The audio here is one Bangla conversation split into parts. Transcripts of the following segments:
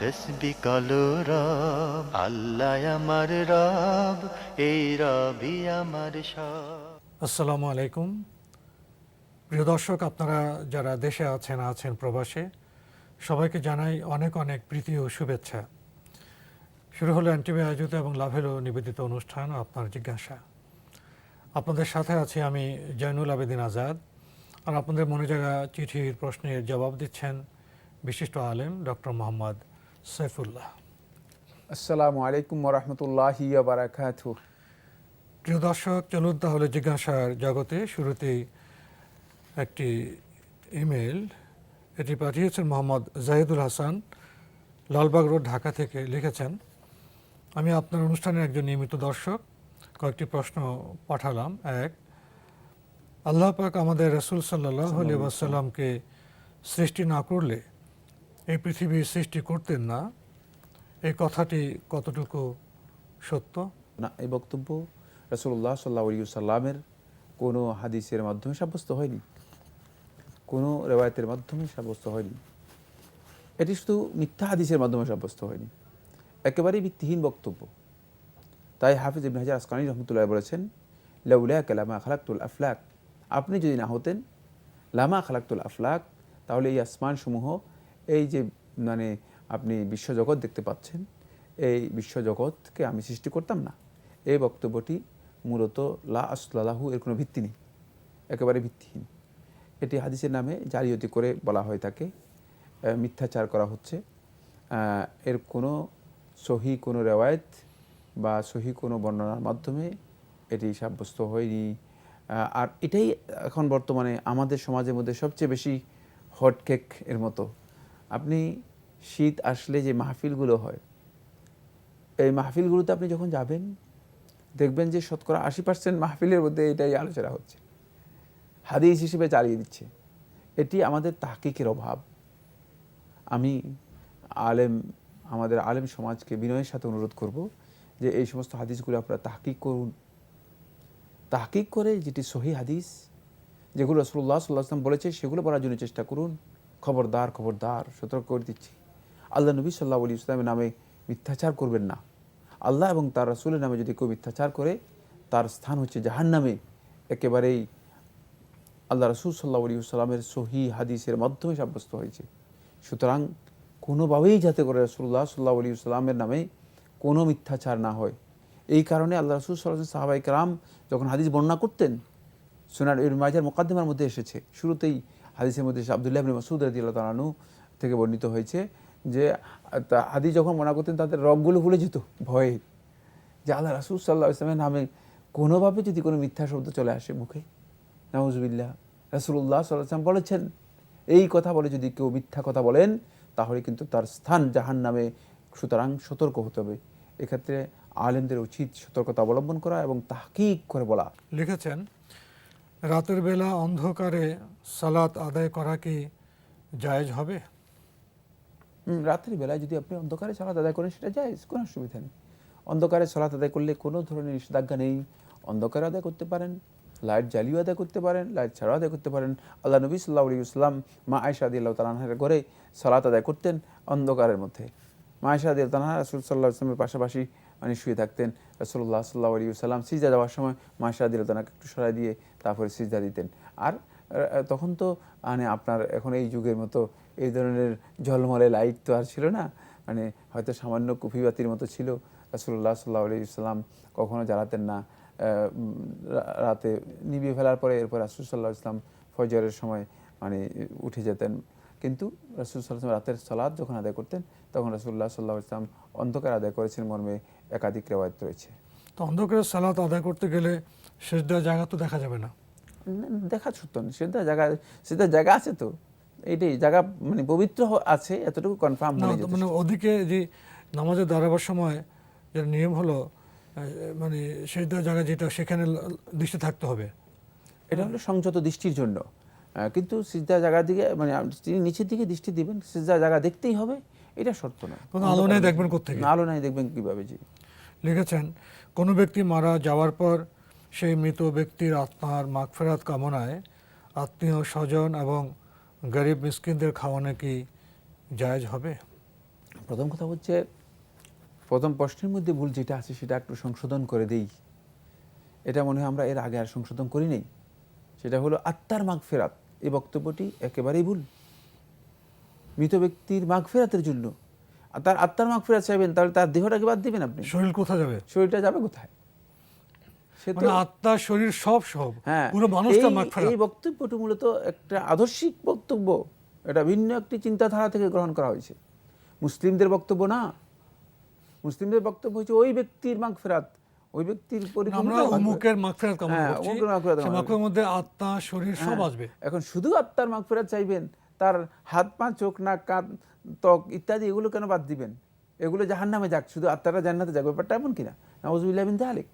তসবি কলো রব আল্লাহ আমার রব, এই রবি আমার সব। আসসালামু আলাইকুম। প্রিয় দর্শক, আপনারা যারা দেশে আছেন আছেন প্রবাসে, সবাইকে জানাই অনেক অনেক প্রীতি ও শুভেচ্ছা। শুরু হলো এনটিভি আয়োজিত এবং লাভেরও নিবেদিত অনুষ্ঠান, আপনার জিজ্ঞাসা। আপনাদের সাথে আছি আমি জয়নুল আবেদিন আজাদ, আর আপনাদের মনে জায়গা চিঠির প্রশ্নের জবাব দিচ্ছেন বিশিষ্ট আলেম ডক্টর মোহাম্মদ সৈফুল্লাহ আসসালামু আলাইকুম রহমতুল্লাহি বারাকাতু। প্রিয় দর্শক চলুন তাহলে জিজ্ঞাসার জগতে শুরুতেই একটি ইমেল এটি পাঠিয়েছেন মোহাম্মদ জাহিদুল হাসান লালবাগ রোড ঢাকা থেকে লিখেছেন আমি আপনার অনুষ্ঠানের একজন নিয়মিত দর্শক কয়েকটি প্রশ্ন পাঠালাম। এক আল্লাহ পাক আমাদের রসুল সাল্লাহ আলি ওয়াসাল্লামকে সৃষ্টি না করলে এই পৃথিবীর সৃষ্টি করতেন না। এই কথাটি কতটুকু সত্য? না, এই বক্তব্য রসুল্লাহ সাল্লাহ সাল্লামের কোনো হাদিসের মাধ্যমে সাব্যস্ত হয়নি। কোনো রেওয়ায়তের মাধ্যমে সাব্যস্ত হয়নি। এটি শুধু মিথ্যা হাদিসের মাধ্যমে সাব্যস্ত হয়নি। একেবারেই ভিত্তিহীন বক্তব্য। তাই হাফিজ ইবনে হাজার আসকানি রহমতুল্লাহ বলেছেন, লাউলা কালামা খালাক্তুল আফলাক। আপনি যদি না হতেন, লামা খালাক্তুল আফলাক, তাহলে এই আসমানসমূহ এই যে মানে আপনি বিশ্বজগৎ দেখতে পাচ্ছেন, এই বিশ্বজগৎকে আমি সৃষ্টি করতাম না। এই বক্তব্যটি মূলত লা আসলাহু এর কোনো ভিত্তি নেই। একেবারে ভিত্তিহীন। এটি হাদিসের নামে জারিয়তি করে বলা হয়ে থাকে মিথ্যাচার করা হচ্ছে। এর কোনো সহি কোনো রেওয়ায়ত বা সহি কোনো বর্ণনার মাধ্যমে এটি সাব্যস্ত হয়নি। আর এটাই এখন বর্তমানে আমাদের সমাজের মধ্যে সবচেয়ে বেশি হট কেক এর মতো। আপনি শীত আসলে যে মাহফিলগুলো হয়, এই মাহফিলগুলোতে আপনি যখন যাবেন, দেখবেন যে শতকরা আশি পার্সেন্ট মাহফিলের মধ্যে এটাই আলোচনা হচ্ছে। হাদিস হিসেবে চালিয়ে দিচ্ছে। এটি আমাদের তাহকিকের অভাব। আমি আলেম, আমাদের আলেম সমাজকে বিনয়ের সাথে অনুরোধ করব যে এই সমস্ত হাদিসগুলো আপনারা তাহকিক করুন। তাহকিক করে যেটি সহি হাদিস, যেগুলো রসুল্লাহ সাল্লাহ আসলাম বলেছে সেগুলো বলার জন্য চেষ্টা করুন। খবরদার খবরদার, সতর্ক করে দিচ্ছি। আল্লাহ নবী সাল্লাহ আলী ইসলামের নামে মিথ্যাচার করবেন না। আল্লাহ এবং তার রসুলের নামে যদি কেউ মিথ্যাচার করে, তার স্থান হচ্ছে জাহান নামে একেবারেই আল্লাহ রসুল সাল্লাহ আলী সাল্লামের সহি হাদিসের মাধ্যমে সাব্যস্ত হয়েছে। সুতরাং কোনোভাবেই যাতে করে রসুল্লাহ সাল্লাহ আলী সাল্লামের নামে কোনো মিথ্যাচার না হয়। এই কারণে আল্লাহ রসুল সাল্লাহ সাহাবাই যখন হাদিস বর্ণনা করতেন সোনার ইবনে মাজার মোকাদ্দমার মধ্যে এসেছে। শুরুতেই হাদিসের মধ্যে আবদুল্লাহ মাসুদ রাদিয়াল্লাহু তাআলা থেকে বর্ণিত হয়েছে যে হাদিস যখন মনে করতেন, তাদের রগগুলো ভুলে যেত ভয়ে। যে আল্লাহ রাসুল সাল্লাহ ইসলামের নামে কোনোভাবে যদি কোনো মিথ্যা শব্দ চলে আসে মুখে, নাউজুবিল্লাহ রাসুল্লাহ সাল্লাম বলেছেন, এই কথা বলে যদি কেউ মিথ্যা কথা বলেন, তাহলে কিন্তু তার স্থান জাহান নামে সুতরাং সতর্ক হতে হবে। এক্ষেত্রে আলেমদের উচিত সতর্কতা অবলম্বন করা এবং তাহকিক করে বলা। লিখেছেন রাতের বেলা অন্ধকারে সালাত আদায় করা কি জায়েজ হবে? রাত্রি বেলায় যদি আপনি অন্ধকারে সালাত আদায় করেন, সেটা যায় কোনো অসুবিধা নেই। অন্ধকারে সালাত আদায় করলে কোনো ধরনের নিষেধাজ্ঞা নেই। অন্ধকারে আদায় করতে পারেন, লাইট জ্বালিয়ে আদায় করতে পারেন, লাইট ছাড়াও আদায় করতে পারেন। আল্লাহ নবী সাল্লাহ ইসলাম মা আয়সা আদি আল্লাহ তালাহের ঘরে সালাত আদায় করতেন অন্ধকারের মধ্যে। মা আয়সা আদি তালাহা রসুল সাল্লাহ ইসলামের পাশাপাশি মানে শুয়ে থাকতেন। রসুল্লাহ সাল্লাহ আলী সাল্লাম সিজা যাওয়ার সময় মা আয়সা আদি তালাকে একটু সরাই দিয়ে তারপরে সিজা দিতেন। আর তখন তো মানে আপনার এখন এই যুগের মতো এই ধরনের ঝলমলে লাইট তো আর ছিল না। মানে হয়তো সামান্য কুফিবাতির মতো ছিল। রাসুল্লাহ সাল্লাহ আলি ইসলাম জ্বালাতেন না। রাতে নিভিয়ে ফেলার পরে এরপর রাসুল সাল্লাহ ইসলাম ফজরের সময় মানে উঠে যেতেন। কিন্তু রাসুল সাল্লাহ রাতের সালাদ যখন আদায় করতেন, তখন রাসুল্লাহ সাল্লাহ ইসলাম অন্ধকার আদায় করেছেন মর্মে একাধিক রেওয়ায়ত রয়েছে। তো অন্ধকারের সালাত আদায় করতে গেলে সেজদার জায়গা তো দেখা যাবে না। দেখা সত্য না সেটা জায়গা সেটা জায়গা আছে তো। এইটাই জায়গা মানে পবিত্র আছে এতটুকু কনফার্ম হয়ে তো মানে ওদিকে যে নামাজে দাঁড়াবার সময় যেটা নিয়ম হলো মানে সেই জায়গা যেটা সেখানে দৃষ্টি থাকতে হবে। এটা হলো সংযত দৃষ্টির জন্য। কিন্তু সিজদা জায়গার দিকে মানে তিনি নিচের দিকে দৃষ্টি দিবেন সিজদা জায়গা দেখতেই হবে এটা শর্ত না। কোনো আলো নেই দেখবেন কোত্থেকে? না, আলো নাই দেখবেন কীভাবে জি লিখেছেন কোনো ব্যক্তি মারা যাওয়ার পর সেই মৃত ব্যক্তির আত্মার মাগফেরাত কামনায় আত্মীয় স্বজন এবং গরিব মিসকিনদের খাওয়ানো কি জায়জ হবে? প্রথম কথা হচ্ছে প্রথম প্রশ্নের মধ্যে ভুল যেটা আছে সেটা একটু সংশোধন করে দেই। এটা মনে হয় আমরা এর আগে আর সংশোধন করি নাই। সেটা হলো আত্মার মাগ ফেরাত এই বক্তব্যটি একেবারেই ভুল। মৃত ব্যক্তির মাগ ফেরাতের জন্য। আর তার আত্মার মাগ ফেরাত চাইবেন তাহলে তার দেহটাকে বাদ দিবেন আপনি। শরীর কোথায় যাবে? শরীরটা যাবে কোথায়? মানে আত্মা শরীর সব সব। হ্যাঁ পুরো মানুষটা এই- এই বক্তব্যটি মূলত একটা আদর্শিক বক্তব্য এটা ভিন্ন একটি চিন্তাধারা থেকে গ্রহণ করা হয়েছে। মুসলিমদের বক্তব্য না। মুসলিমদের বক্তব্য হচ্ছে ওই ব্যক্তির মাগ ফেরাত ওই ব্যক্তির আমরা পরিপূর্ণতা মাগফিরাত। কামনা হ্যাঁ, করছি। অমুকের মাগফিরাত মাগফেরাতের মধ্যে আত্মা শরীর সব হ্যাঁ, আসবে। এখন শুধু আত্মার মাগ ফেরাত চাইবেন তার হাত পা চোখ নাক কান ত্বক ইত্যাদি এগুলো কেন বাদ দিবেন? এগুলো জাহান নামে যাক শুধু আত্মারা জান্নাতে যাক ব্যাপারটা এমন কিনা? নওয়াজুবিল্লাহ বিন তালেক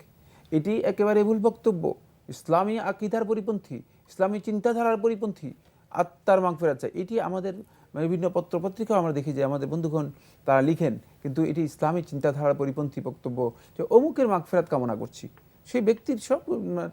এটি একেবারে ভুল বক্তব্য। ইসলামী আকিদার পরিপন্থী ইসলামী চিন্তাধারার পরিপন্থী আত্মার মাগ ফেরাত চাই। এটি আমাদের মানে বিভিন্ন পত্র পত্রিকাও আমরা দেখি যে আমাদের বন্ধুগণ তারা লিখেন কিন্তু এটি ইসলামী চিন্তাধারার পরিপন্থী বক্তব্য যে অমুকের মাগ ফেরাত কামনা করছি। সেই ব্যক্তির সব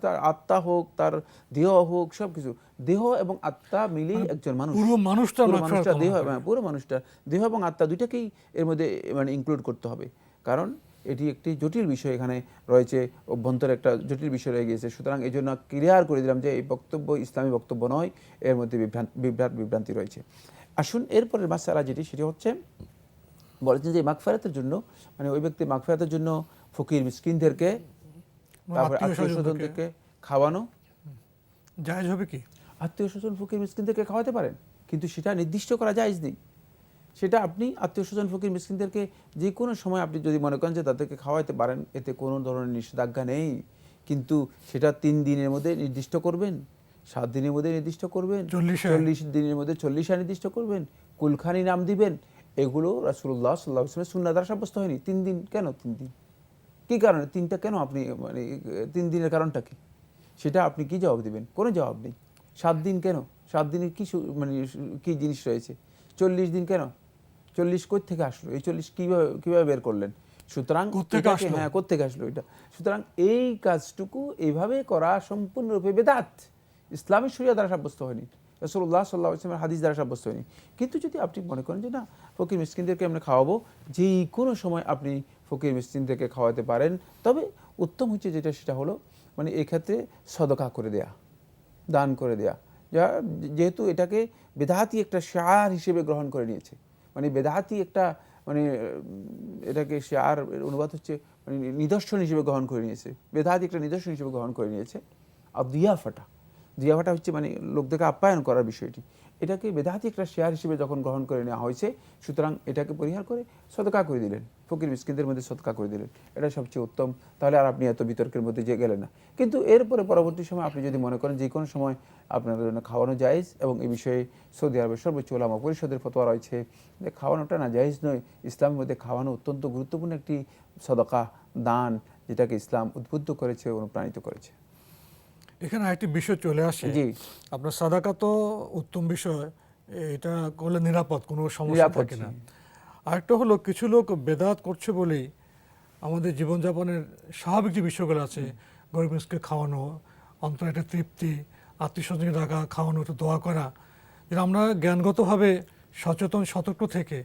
তার আত্মা হোক তার দেহ হোক সব কিছু দেহ এবং আত্মা মিলেই একজন মানুষ। পুরো মানুষটা মানুষটা দেহ হ্যাঁ, পুরো মানুষটা দেহ এবং আত্মা দুইটাকেই এর মধ্যে মানে ইনক্লুড করতে হবে। কারণ এটি একটি জটিল বিষয় এখানে রয়েছে অভ্যন্তরে একটা জটিল বিষয় রয়ে গিয়েছে। সুতরাং এই জন্য ক্লিয়ার করে দিলাম যে এই বক্তব্য ইসলামী বক্তব্য নয় এর মধ্যে বিভ্রান্ত বিভ্রাট বিভ্রান্তি রয়েছে। আসুন এরপরের মাসালা যেটি সেটি হচ্ছে বলেছেন যে মাগফেরাতের জন্য মানে ওই ব্যক্তি মাগফেরাতের জন্য ফকির মিসকিনদেরকে তারপরে আত্মীয় আত্মীয়-স্বজনদেরকে। খাওয়ানো। জায়েজ হবে কি? আত্মীয় স্বজন ফকির মিসকিনদেরকে খাওয়াতে পারেন কিন্তু সেটা নির্দিষ্ট করা যায় নেই। সেটা আপনি আত্মীয় স্বজন ফকির মিসকিনদেরকে যে কোনো সময় আপনি যদি মনে করেন যে তাদেরকে খাওয়াতে পারেন এতে কোনো ধরনের নিষেধাজ্ঞা নেই। কিন্তু সেটা তিন দিনের মধ্যে নির্দিষ্ট করবেন সাত দিনের মধ্যে নির্দিষ্ট করবেন চল্লিশে। চল্লিশ দিনের মধ্যে চল্লিশে নির্দিষ্ট করবেন কুলখানি নাম দিবেন। এগুলো রাসুল্লাহ সাল্লাহ ইসলামের সুন্না দ্বারা সাব্যস্ত হয়নি। তিন দিন কেন? তিন দিন। কি কারণে? তিনটা কেন আপনি মানে তিন দিনের কারণটা কি? সেটা আপনি কি জবাব দিবেন? কোনো জবাব নেই। সাত দিন কেন? সাত দিনের কি মানে কি জিনিস রয়েছে? চল্লিশ দিন কেন? চল্লিশ কোথ থেকে আসলো? এই চল্লিশ কীভাবে কীভাবে বের করলেন? সুতরাং? হ্যাঁ কোথেকে আসলো এটা? সুতরাং এই কাজটুকু এইভাবে করা সম্পূর্ণরূপে বেদাত। ইসলামী শরিয়া দ্বারা সাব্যস্ত হয়নি। রসুল্লাহ সাল্লাহ ইসলামের হাদিস দ্বারা সাব্যস্ত হয়নি। কিন্তু যদি আপনি মনে করেন যে না ফকির মিসকিনদেরকে আমরা খাওয়াবো যে কোনো সময় আপনি ফকির মিসকিনদেরকে খাওয়াতে পারেন তবে উত্তম হচ্ছে যেটা সেটা হলো মানে এক্ষেত্রে সদকা করে দেয়া দান করে দেয়া। যা যেহেতু এটাকে বেদাহাতি একটা সার হিসেবে গ্রহণ করে নিয়েছে। মানে বেদাহাতি একটা মানে এটাকে সে আর অনুবাদ হচ্ছে মানে নিদর্শন হিসেবে গ্রহণ করে নিয়েছে। বেদাহাতি একটা নিদর্শন হিসেবে গ্রহণ করে নিয়েছে। আর দিয়াফাটা দিয়াফাটা হচ্ছে মানে লোকদেরকে আপ্যায়ন করার বিষয়টি। এটাকে বেদাহাতি একটা শেয়ার হিসেবে যখন গ্রহণ করে নেওয়া হয়েছে, সুতরাং এটাকে পরিহার করে সদকা করে দিলেন। ফকির মিসকিনদের মধ্যে সদকা করে দিলেন। এটা সবচেয়ে উত্তম। তাহলে আর আপনি এত বিতর্কের মধ্যে যে গেলেন না। কিন্তু এরপরে পরবর্তী সময় আপনি যদি মনে করেন যে কোনো সময় আপনাদের জন্য খাওয়ানো জায়েজ এবং এই বিষয়ে সৌদি আরবের সর্বোচ্চ ওলামা পরিষদের ফতোয়া রয়েছে, যে খাওয়ানোটা না জায়েজ নয়, ইসলামের মধ্যে খাওয়ানো অত্যন্ত গুরুত্বপূর্ণ একটি সদকা, দান, যেটাকে ইসলাম উদ্বুদ্ধ করেছে, অনুপ্রাণিত করেছে। এখানে আরেকটি বিষয় চলে আসে। আপনার সাদাকা তো উত্তম বিষয় এটা করলে নিরাপদ কোনো সমস্যা থাকে না। আরেকটা হলো কিছু লোক বেদাত করছে বলেই আমাদের জীবনযাপনের স্বাভাবিক যে বিষয়গুলো আছে গরিব মানুষকে খাওয়ানো অন্তর একটা তৃপ্তি আত্মীয় স্বজনকে ডাকা খাওয়ানো একটু দোয়া করা যেটা আমরা জ্ঞানগতভাবে সচেতন সতর্ক থেকে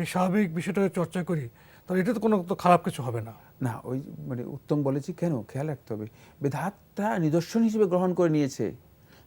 এই স্বাভাবিক বিষয়টাকে চর্চা করি তাহলে এটা তো কোনো খারাপ কিছু হবে না। না ওই মানে উত্তম বলেছি কেন? খেয়াল রাখতে হবে। বেদাতটা নিদর্শন হিসেবে গ্রহণ করে নিয়েছে।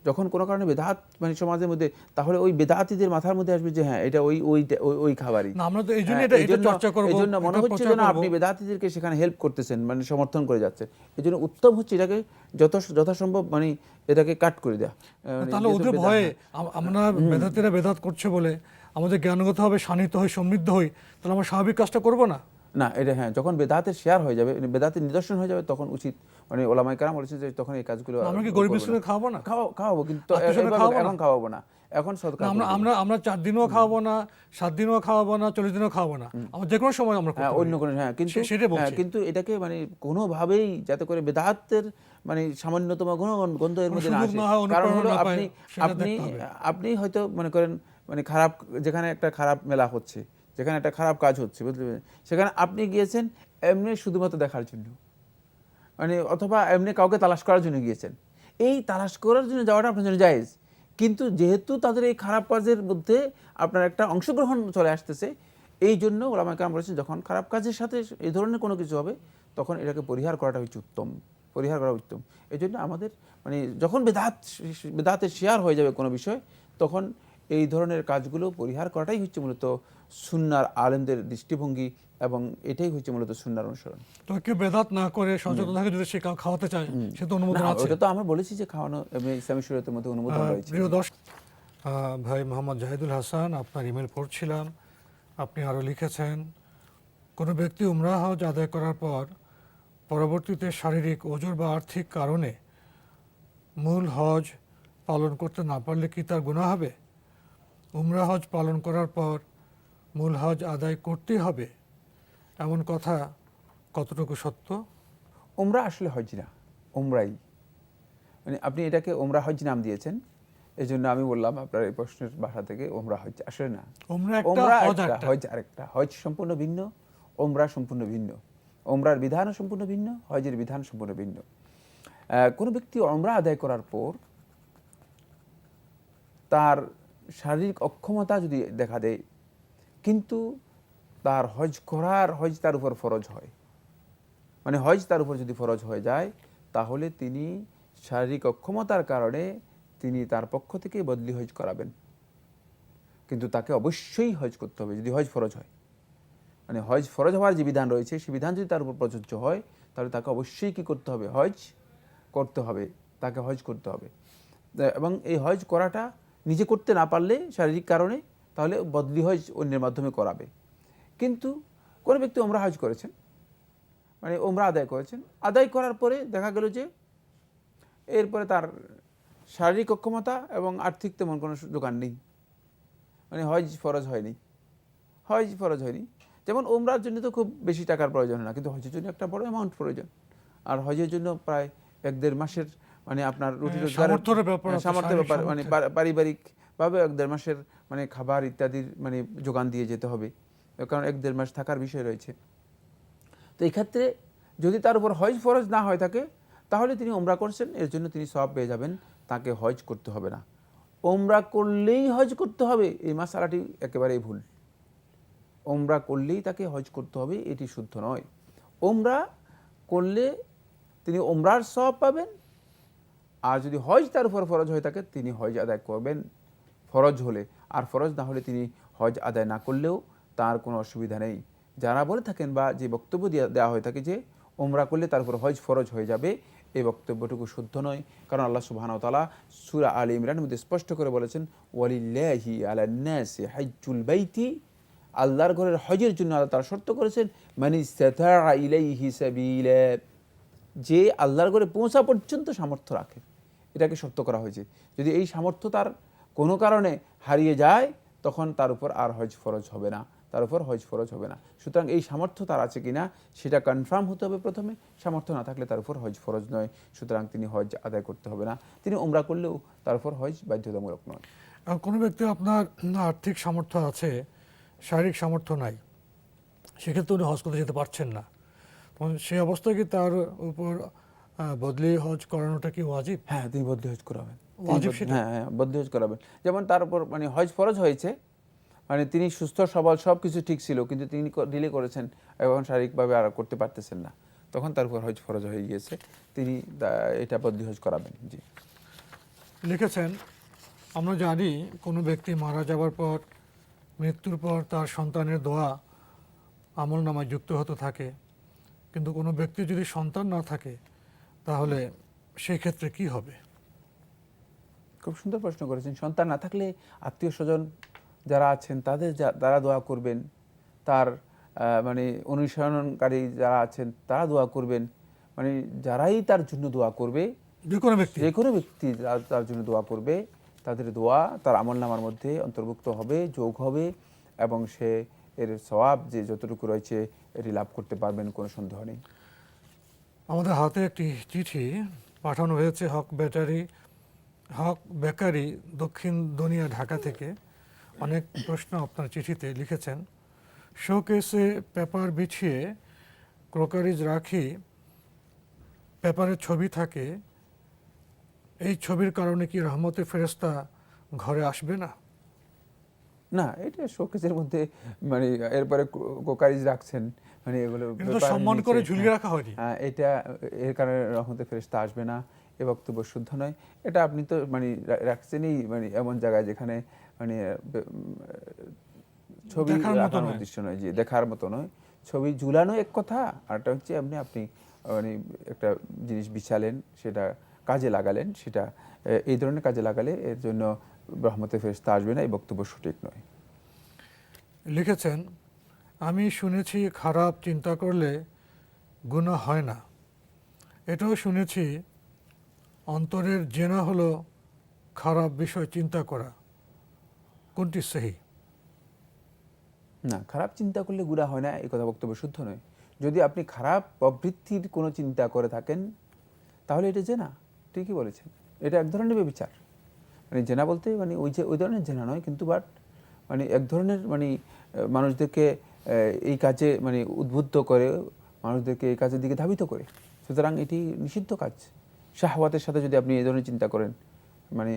যখন কোনো কারণে বেদাত মানে সমাজের মধ্যে তাহলে ওই বেদাতিদের মাথার মধ্যে আসবে যে হ্যাঁ এটা ওই ওই ওই- খাবারই। আমরা তো এই জন্য হ্যাঁ, এটা এটা চর্চা করব এই জন্য মনে হচ্ছে যেন আপনি বেদাতিদেরকে সেখানে হেল্প করতেছেন মানে সমর্থন করে যাচ্ছেন। এই জন্য উত্তম হচ্ছে এটাকে যত যথাসম্ভব মানে এটাকে কাট করে দেওয়া মানে তাহলে ওদের ভয়ে আমরা বেদাতিরা বেদাত করছে বলে আমাদের জ্ঞানগতভাবে শানিত হই সমৃদ্ধ হই তাহলে আমরা স্বাভাবিক কাজটা করব না? না এটা হ্যাঁ যখন বেদাতের শেয়ার হয়ে যাবে মানে বেদাতের নিদর্শন হয়ে যাবে তখন উচিত মানে ওলামাই কারাম বলেছে যে তখন এই কাজগুলো আমরা কি গরিব। মিসকিনকে খাওয়াবো না খাওয়া খাওয়াবো কিন্তু খাওয়াবো না? এখন খাওয়াবো না এখন সদকা না, আমরা আমরা আমরা চার দিনও খাওয়াবো না সাত দিনও খাওয়াবো না চল্লিশ দিনও খাওয়াবো না আমরা যে কোনো সময় আমরা হ্যাঁ। অন্য কোনো হ্যাঁ কিন্তু। হ্যাঁ, কিন্তু এটাকে মানে কোনোভাবেই যাতে করে বেদাতের মানে সামান্যতম কোনো গন্ধ এর মধ্যে না আসে কারণ হলো আপনি আপনি আপনি হয়তো মনে করেন মানে খারাপ যেখানে একটা খারাপ মেলা হচ্ছে যেখানে একটা খারাপ কাজ হচ্ছে বুঝতে পেরেছেন? সেখানে আপনি গিয়েছেন, এমনি শুধুমাত্র দেখার জন্য। মানে অথবা এমনি কাউকে তালাশ করার জন্য গিয়েছেন। এই তালাশ করার জন্য যাওয়াটা আপনার জন্য জায়েজ। কিন্তু যেহেতু তাদের এই খারাপ কাজের মধ্যে আপনার একটা অংশগ্রহণ চলে আসতেছে, এই জন্য ওলামা কাম বলেছেন, যখন খারাপ কাজের সাথে এই ধরনের কোনো কিছু হবে, তখন এটাকে পরিহার করাটা হচ্ছে উত্তম। পরিহার করা উত্তম। এই জন্য আমাদের মানে যখন বেদাত, বেদাতের শেয়ার হয়ে যাবে কোনো বিষয়, তখন এই ধরনের কাজগুলো পরিহার করাটাই হচ্ছে মূলত সুন্নার আলেমদের দৃষ্টিভঙ্গি এবং এটাই হচ্ছে মূলত সুন্নার অনুসরণ। তো কেউ বেদাত না করে সচেতন থাকে যদি সে খাওয়াতে চায় সে তো অনুমোদন আছে। ওটা তো আমরা বলেছি যে খাওয়ানো ইসলামী শরীয়তের মধ্যে অনুমোদন রয়েছে। প্রিয় দর্শক ভাই মোহাম্মদ জাহিদুল হাসান আপনার ইমেল পড়ছিলাম। আপনি আরও লিখেছেন কোনো ব্যক্তি উমরা হজ আদায় করার পর পরবর্তীতে শারীরিক ওজোর বা আর্থিক কারণে মূল হজ পালন করতে না পারলে কি তার গুণা হবে? উমরা হজ পালন করার পর মূল হজ আদায় করতেই হবে। এমন কথা কতটুকু সত্য? ওমরা আসলে হজ না ওমরাই মানে আপনি এটাকে ওমরা হজ নাম দিয়েছেন এই জন্য আমি বললাম আপনার এই প্রশ্নের ভাষা থেকে ওমরা হজ আসলে না। ওমরা হজ একটা একটা হজ আরেকটা। হজ সম্পূর্ণ ভিন্ন ওমরা সম্পূর্ণ ভিন্ন। ওমরার বিধানও সম্পূর্ণ ভিন্ন হজের বিধান সম্পূর্ণ ভিন্ন। কোনো ব্যক্তি ওমরা আদায় করার পর তার শারীরিক অক্ষমতা যদি দেখা দেয়, কিন্তু তার হজ করার, হজ তার উপর ফরজ হয়। মানে হজ তার উপর যদি ফরজ হয়ে যায়, তাহলে তিনি শারীরিক অক্ষমতার কারণে তিনি তার পক্ষ থেকে বদলি হজ করাবেন। কিন্তু তাকে অবশ্যই হজ করতে হবে যদি হজ ফরজ হয়। মানে হজ ফরজ হওয়ার যে বিধান রয়েছে সেই বিধান যদি তার উপর প্রযোজ্য হয়, তাহলে তাকে অবশ্যই কি করতে হবে? হজ করতে হবে। তাকে হজ করতে হবে। এবং এই হজ করাটা নিজে করতে না পারলে শারীরিক কারণে তাহলে বদলি হজ অন্যের মাধ্যমে করাবে। কিন্তু কোনো ব্যক্তি ওমরা হজ করেছেন মানে ওমরা আদায় করেছেন, আদায় করার পরে দেখা গেল যে এরপরে তার শারীরিক অক্ষমতা এবং আর্থিক তেমন কোনো দোকান নেই। মানে হজ ফরজ হয়নি। হজ ফরজ হয়নি। যেমন ওমরার জন্য তো খুব বেশি টাকার প্রয়োজন না, কিন্তু হজের জন্য একটা বড় অ্যামাউন্ট প্রয়োজন। আর হজের জন্য প্রায় এক দেড় মাসের মানে আপনার রুটি হ্যাঁ, রোজগারের সামর্থ্যের ব্যাপার হ্যাঁ, সামর্থ্যের ব্যাপার মানে সামর্থ্য। পারিবারিকভাবে এক দেড় মাসের মানে খাবার ইত্যাদির মানে যোগান দিয়ে যেতে হবে। কারণ এক দেড় মাস থাকার বিষয় রয়েছে। তো এই ক্ষেত্রে যদি তার উপর হজ ফরজ না হয়ে থাকে তাহলে তিনি ওমরা করছেন এর জন্য তিনি সব পেয়ে যাবেন তাকে হজ করতে হবে না। ওমরা করলেই হজ করতে হবে এই মাসালাটি একেবারেই ভুল। ওমরা করলেই তাকে হজ করতে হবে এটি শুদ্ধ নয়। ওমরা করলে তিনি ওমরার সব পাবেন আর যদি হজ তার উপর ফরজ হয়ে থাকে, তিনি হজ আদায় করবেন। ফরজ হলে। আর ফরজ না হলে তিনি হজ আদায় না করলেও তার কোনো অসুবিধা নেই। যারা বলে থাকেন বা যে বক্তব্য দেওয়া হয়ে থাকে যে ওমরা করলে তার উপর হজ ফরজ হয়ে যাবে এই বক্তব্যটুকু শুদ্ধ নয়। কারণ আল্লাহ তাআলা সূরা আলী ইমরানের মধ্যে স্পষ্ট করে বলেছেন, ওয়ালিল্লাহি আলান নাসি হাজ্জুল বাইতি। আল্লাহর ঘরের হজের জন্য আল্লাহ তারা শর্ত করেছেন মানে ইলাইহি সাবিলা। যে আল্লাহর ঘরে পৌঁছা পর্যন্ত সামর্থ্য রাখে। এটাকে শর্ত করা হয়েছে। যদি এই সামর্থ্য তার কোনো কারণে হারিয়ে যায়, তখন তার উপর আর হজ ফরজ হবে না। তার উপর হজ ফরজ হবে না। সুতরাং এই সামর্থ্য তার আছে কিনা, সেটা কনফার্ম হতে হবে প্রথমে। সামর্থ্য না থাকলে তার উপর হজ ফরজ নয়। সুতরাং তিনি হজ আদায় করতে হবে না। তিনি ওমরা করলেও তার উপর হজ বাধ্যতামূলক নয়। কোনো ব্যক্তি আপনার আর্থিক সামর্থ্য আছে, শারীরিক সামর্থ্য নাই, সেক্ষেত্রে উনি হজ করতে যেতে পারছেন না। সেই অবস্থায় কি তার উপর বদলি হজ করানোটা কি ওয়াজিব? হ্যাঁ তিনি বদলি হজ করাবেন? হ্যাঁ হ্যাঁ বদলি হজ করাবেন। যেমন তার উপর মানে হজ ফরজ হয়েছে মানে তিনি সুস্থ সবল সব কিছু ঠিক ছিল কিন্তু তিনি ডিলে করেছেন এবং শারীরিকভাবে আর করতে পারতেছেন না। তখন তার উপর হজ ফরজ হয়ে গিয়েছে। তিনি এটা বদলি হজ করাবেন জি। লিখেছেন আমরা জানি কোনো ব্যক্তি মারা যাওয়ার পর মৃত্যুর পর তার সন্তানের দোয়া আমল নামায় যুক্ত হতে থাকে। কিন্তু কোনো ব্যক্তি যদি সন্তান না থাকে তাহলে সেই ক্ষেত্রে কি হবে? খুব সুন্দর প্রশ্ন করেছেন। সন্তান না থাকলে আত্মীয় স্বজন যারা আছেন তাদের যা- দ্বারা দোয়া করবেন। তার মানে অনুসরণকারী যারা আছেন তারা দোয়া করবেন। মানে যারাই তার জন্য দোয়া করবে যে কোনো ব্যক্তি। যে কোনো ব্যক্তি যার- তার জন্য দোয়া করবে। তাদের দোয়া তার আমল নামার মধ্যে অন্তর্ভুক্ত হবে যোগ হবে এবং সে এর সওয়াব যে যতটুকু রয়েছে এটি লাভ করতে পারবেন কোনো সন্দেহ নেই। আমাদের হাতে একটি চিঠি পাঠানো হয়েছে হক ব্যাটারি, হক বেকারি দক্ষিণ দুনিয়া ঢাকা থেকে। অনেক প্রশ্ন আপনার চিঠিতে লিখেছেন। শোকেসে পেপার বিছিয়ে ক্রোকারিজ রাখি পেপারের ছবি থাকে, এই ছবির কারণে কি রহমতের ফেরেস্তা ঘরে আসবে না? না, এটা শোকেসের মধ্যে মানে এরপরে কোকারিজ রাখছেন। মানে এগুলো সম্মান করে ঝুলিয়ে হ্যাঁ। রাখা হয়নি হ্যাঁ, এটা এর কারণে রহমতে ফেরেশতা আসবে না এ বক্তব্য শুদ্ধ নয় এটা আপনি তো মানে রাখছেনই মানে এমন জায়গায় যেখানে মানে ছবি দেখার। উদ্দেশ্য নয় যে দেখার মতো নয় ছবি ঝুলানো এক কথা আর একটা হচ্ছে আপনি আপনি মানে একটা জিনিস বিছালেন সেটা কাজে লাগালেন সেটা এই ধরনের কাজে লাগালে এর জন্য রহমতে ফেরেশতা আসবে না এই বক্তব্য সঠিক নয় লিখেছেন আমি শুনেছি খারাপ চিন্তা করলে গুনাহ হয় না। এটাও শুনেছি অন্তরের জেনা হলো খারাপ বিষয় চিন্তা করা। কোনটি সহি? না, খারাপ চিন্তা করলে গুণা হয় না, এই কথা বক্তব্য শুদ্ধ নয়। যদি আপনি খারাপ প্রবৃত্তির কোনো চিন্তা করে থাকেন, তাহলে এটা জেনা। ঠিকই বলেছেন। এটা এক ধরনের বিচার মানে জেনা বলতে মানে ওই যে, ওই ধরনের জেনা নয়, কিন্তু বাট মানে এক ধরনের মানে মানুষদেরকে এই কাজে মানে উদ্বুদ্ধ করে, মানুষদেরকে এই কাজের দিকে ধাবিত করে। সুতরাং এটি নিষিদ্ধ কাজ। শাহওয়াতের সাথে যদি আপনি এই ধরনের চিন্তা করেন মানে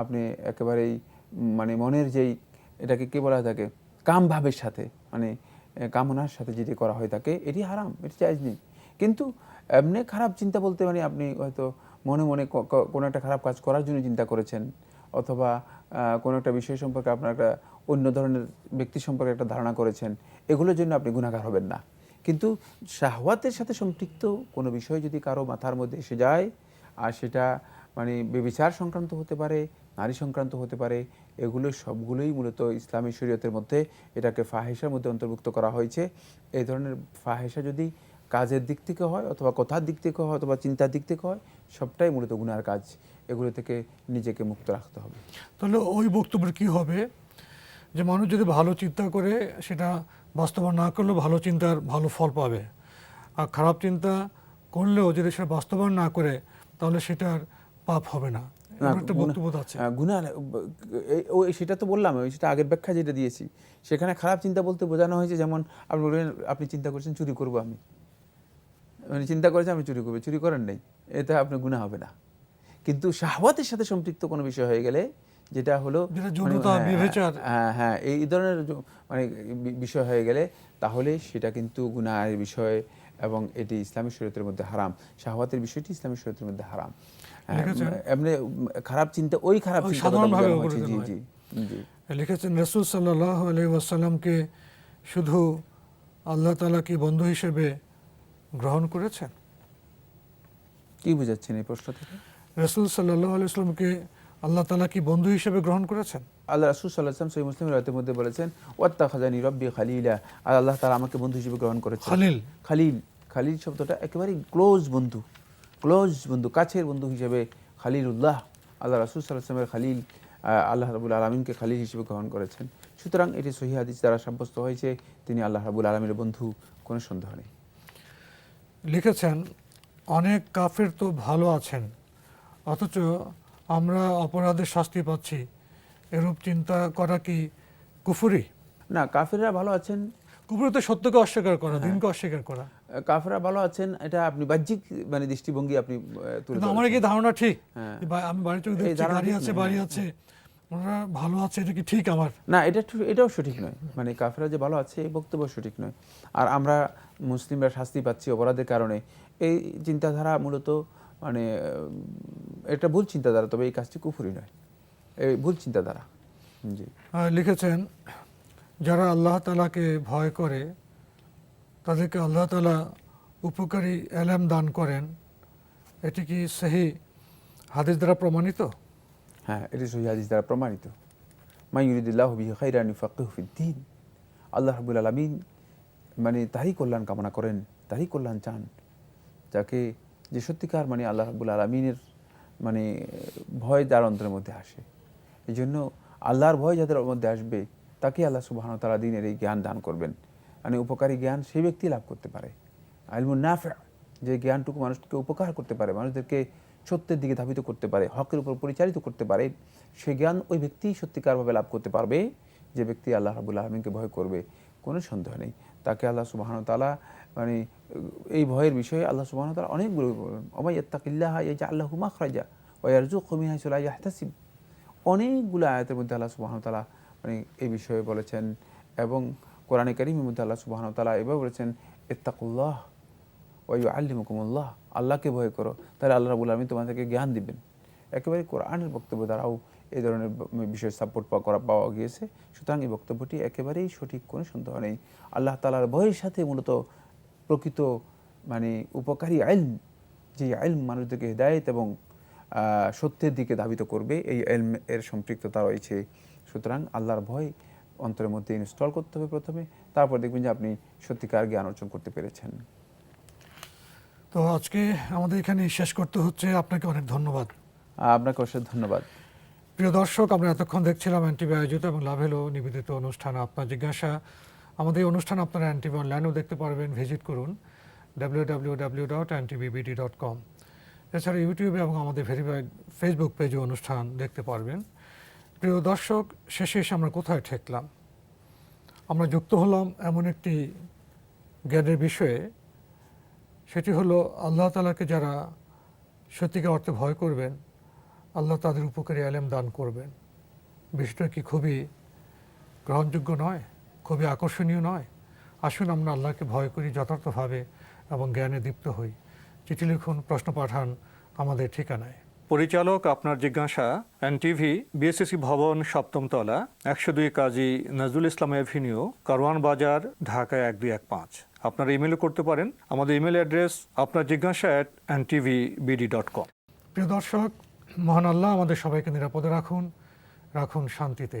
আপনি একেবারেই মানে মনের যেই এটাকে কি বলা থাকে কাম ভাবের সাথে মানে কামনার সাথে যেটি করা হয়ে থাকে এটি হারাম, এটি চাইজ নেই। কিন্তু এমনি খারাপ চিন্তা বলতে মানে আপনি হয়তো মনে মনে কোনো একটা খারাপ কাজ করার জন্য চিন্তা করেছেন, অথবা কোনো একটা বিষয় সম্পর্কে আপনার একটা অন্য ধরনের ব্যক্তি সম্পর্কে একটা ধারণা করেছেন এগুলোর জন্য আপনি গুণাগার হবেন না। কিন্তু শাহওয়াতের সাথে সম্পৃক্ত কোনো বিষয় যদি কারও মাথার মধ্যে এসে যায়, আর সেটা মানে বেবিচার সংক্রান্ত হতে পারে, নারী সংক্রান্ত হতে পারে, এগুলো সবগুলোই মূলত ইসলামী শরীয়তের মধ্যে এটাকে ফাহেসার মধ্যে অন্তর্ভুক্ত করা হয়েছে। এই ধরনের ফাহেসা যদি কাজের দিক থেকে হয় অথবা কথার দিক থেকে হয় অথবা চিন্তার দিক থেকে হয়, সবটাই মূলত গুনার কাজ। এগুলো থেকে নিজেকে মুক্ত রাখতে হবে। তাহলে ওই বক্তব্যের কি হবে? যে মানুষ যদি ভালো চিন্তা করে, সেটা বাস্তবায়ন না করলেও ভালো চিন্তার ভালো ফল পাবে। আর খারাপ চিন্তা করলেও যদি সেটা বাস্তবায়ন না করে তাহলে সেটার পাপ হবে না। গুনাহ সেটা তো বললাম ওই সেটা আগের ব্যাখ্যা যেটা দিয়েছি। সেখানে খারাপ চিন্তা বলতে বোঝানো হয়েছে যেমন আপনি বলবেন আপনি চিন্তা করছেন চুরি করব আমি। মানে চিন্তা করেছে আমি চুরি করব চুরি করেন নেই এটা আপনার গুণা হবে না। কিন্তু শাহওয়াতের সাথে সম্পৃক্ত কোনো বিষয় হয়ে গেলে যেটা হলো মানে, যৌনতা, হ্যাঁ, হ্যাঁ হ্যাঁ এই ধরনের মানে বিষয় হয়ে গেলে তাহলে সেটা কিন্তু গুনাহের বিষয় এবং এটি ইসলামী শরীয়তের মধ্যে হারাম। শাহওয়াতের বিষয়টি ইসলামী শরীয়তের মধ্যে হারাম। হ্যাঁ, লিখেছেন? এমনি খারাপ চিন্তা ওই খারাপ সাধারণভাবে জি জি লিখেছেন রসুল সাল্লাহ আলি শুধু আল্লাহ তালা কি বন্ধু হিসেবে গ্রহণ করেছেন? কি বুঝাচ্ছেন এই প্রশ্ন থেকে? রসুল সাল্লাহ আলি সাল্লামকে আল্লাহ তালা কি বন্ধু হিসেবে গ্রহণ করেছেন? আল্লাহ রাসুল সাল্লাহ আসলাম সহি মুসলিম রাতের মধ্যে বলেছেন ওয়াত্তা খাজানি রব্বি খালিলা। আর আল্লাহ তালা আমাকে বন্ধু হিসেবে গ্রহণ করেছেন। খালিল? খালিল। খালিল শব্দটা একেবারেই ক্লোজ বন্ধু। ক্লোজ বন্ধু কাছের বন্ধু হিসেবে খালিল উল্লাহ আল্লাহ রাসুল সাল্লাহামের খালিল আল্লাহ রাবুল আলমিনকে খালিল হিসেবে গ্রহণ করেছেন। সুতরাং এটি সহি হাদিস দ্বারা সাব্যস্ত হয়েছে তিনি আল্লাহ রাবুল আলমীর বন্ধু কোনো সন্দেহ নেই। লিখেছেন অনেক কাফের তো ভালো আছেন অথচ আমরা অপরাধের শাস্তি পাচ্ছি। এরূপ চিন্তা করা কি কুফুরি? না কাফেররা ভালো আছেন। কুফুরি তো সত্যকে অস্বীকার করা হ্যাঁ। দিনকে অস্বীকার করা। কাফেররা ভালো আছেন এটা আপনি বাহ্যিক মানে দৃষ্টিভঙ্গি আপনি আমার কি ধারণা ঠিক? হ্যাঁ। আমি বাড়ি চোখে দেখছি গাড়ি আছে বাড়ি হ্যাঁ, আছে। ওনারা ভালো আছে এটা কি ঠিক আমার? না এটা এটাও সঠিক নয়। মানে কাফেরা যে ভালো আছে এই বক্তব্য সঠিক নয়। আর আমরা মুসলিমরা শাস্তি পাচ্ছি অপরাধের কারণে। এই চিন্তাধারা মূলত মানে এটা ভুল চিন্তাধারা তবে এই কাজটি কুফুরি নয়। এই ভুল চিন্তাধারা। জি। লিখেছেন যারা আল্লাহ তালাকে ভয় করে তাদেরকে আল্লাহ তালা উপকারী এলাম দান করেন। এটি কি সেই হাদিস দ্বারা প্রমাণিত? হ্যাঁ এটি সহি হাদিস দ্বারা প্রমাণিত। মাইয়ুরিদুল্লাহ বিহি খাইরানি ফাকিহু ফিদ্দিন আল্লাহ রাব্বুল আলামিন মানে তারই কল্যাণ কামনা করেন তারই কল্যাণ চান। যাকে যে সত্যিকার মানে আল্লাহ রাবুল আলমিনের মানে ভয় যার অন্তরের মধ্যে আসে। এই জন্য আল্লাহর ভয় যাদের মধ্যে আসবে তাকে আল্লাহ সুবাহন তালা দিনের এই জ্ঞান দান করবেন। মানে উপকারী জ্ঞান সেই ব্যক্তি লাভ করতে পারে। আলমুন নাফে, যে জ্ঞানটুকু মানুষকে উপকার করতে পারে, মানুষদেরকে সত্যের দিকে ধাবিত করতে পারে, হকের উপর পরিচালিত করতে পারে, সে জ্ঞান ওই ব্যক্তি সত্যিকারভাবে লাভ করতে পারবে, যে ব্যক্তি আল্লাহ রাবুল আলমিনকে ভয় করবে, কোনো সন্দেহ নেই। তাকে আল্লাহ সুবাহন তালা মানে এই ভয়ের বিষয়ে আল্লাহ সুবাহন তালা অনেকগুলো অমাই ইত্তাকিল্লাহ ইয়াজা আল্লাহ মাখরাজা ওয়ারজু কমিহা সুলাই ইয়াহতাসিব। অনেকগুলো আয়াতের মধ্যে আল্লাহ সুবাহন তালা মানে এই বিষয়ে বলেছেন এবং কোরআনে কারিমের মধ্যে আল্লাহ সুবাহন তালা এভাবে বলেছেন, ইত্তাকুল্লাহ ওয়াই আল্লিমুকুমুল্লাহ আল্লাহকে ভয় করো, তাহলে আল্লাহ রাবুল আলমী তোমাদেরকে জ্ঞান দিবেন। একেবারে কোরআনের বক্তব্য দ্বারাও এই ধরনের বিষয়ে বিষয় সাপোর্ট করা, পাওয়া গিয়েছে। সুতরাং এই বক্তব্যটি একেবারেই সঠিক, কোনো সন্দেহ নেই। আল্লাহ তালার ভয়ের সাথে মূলত প্রকৃত মানে উপকারী আইল যে আইল মানুষদেরকে হৃদায়ত এবং সত্যের দিকে ধাবিত করবে এই এলম এর সম্পৃক্ততা রয়েছে। সুতরাং আল্লাহর ভয় অন্তরের মধ্যে ইনস্টল করতে হবে প্রথমে তারপর দেখবেন যে আপনি সত্যিকার জ্ঞান অর্জন করতে পেরেছেন। তো আজকে আমাদের এখানে শেষ করতে হচ্ছে আপনাকে অনেক ধন্যবাদ। আপনাকে অশেষ ধন্যবাদ। প্রিয় দর্শক আমরা এতক্ষণ দেখছিলাম অ্যান্টিভি আয়োজিত এবং লাভেলো নিবেদিত অনুষ্ঠান আপনার জিজ্ঞাসা। আমাদের অনুষ্ঠান আপনারা অ্যান্টিভি অনলাইনেও দেখতে পারবেন। ভিজিট করুন W W dot dot com এছাড়া ইউটিউবে এবং আমাদের ভেরিফাইড ফেসবুক পেজে অনুষ্ঠান দেখতে পারবেন। প্রিয় দর্শক, শেষে এসে আমরা কোথায় ঠেকলাম? আমরা যুক্ত হলাম এমন একটি জ্ঞানের বিষয়ে। সেটি হলো আল্লাহ তালাকে যারা সত্যিকার অর্থে ভয় করবেন, আল্লাহ তাদের উপকারী আলেম দান করবেন। বিষয়টা কি খুবই গ্রহণযোগ্য নয়? খুবই আকর্ষণীয় নয়। আসুন আমরা আল্লাহকে ভয় করি যথার্থভাবে এবং জ্ঞানে দীপ্ত হই। চিঠি লিখুন প্রশ্ন পাঠান আমাদের ঠিকানায়। পরিচালক আপনার জিজ্ঞাসা এন টিভি বিএসসি ভবন সপ্তম তলা একশো দুই কাজী নজরুল ইসলাম এভিনিউ কারওয়ান বাজার ঢাকা এক দুই এক পাঁচ। আপনারা ইমেলও করতে পারেন। আমাদের ইমেল অ্যাড্রেস আপনার জিজ্ঞাসা at N TV BD dot com প্রিয় দর্শক মহান আল্লাহ আমাদের সবাইকে নিরাপদে রাখুন রাখুন শান্তিতে।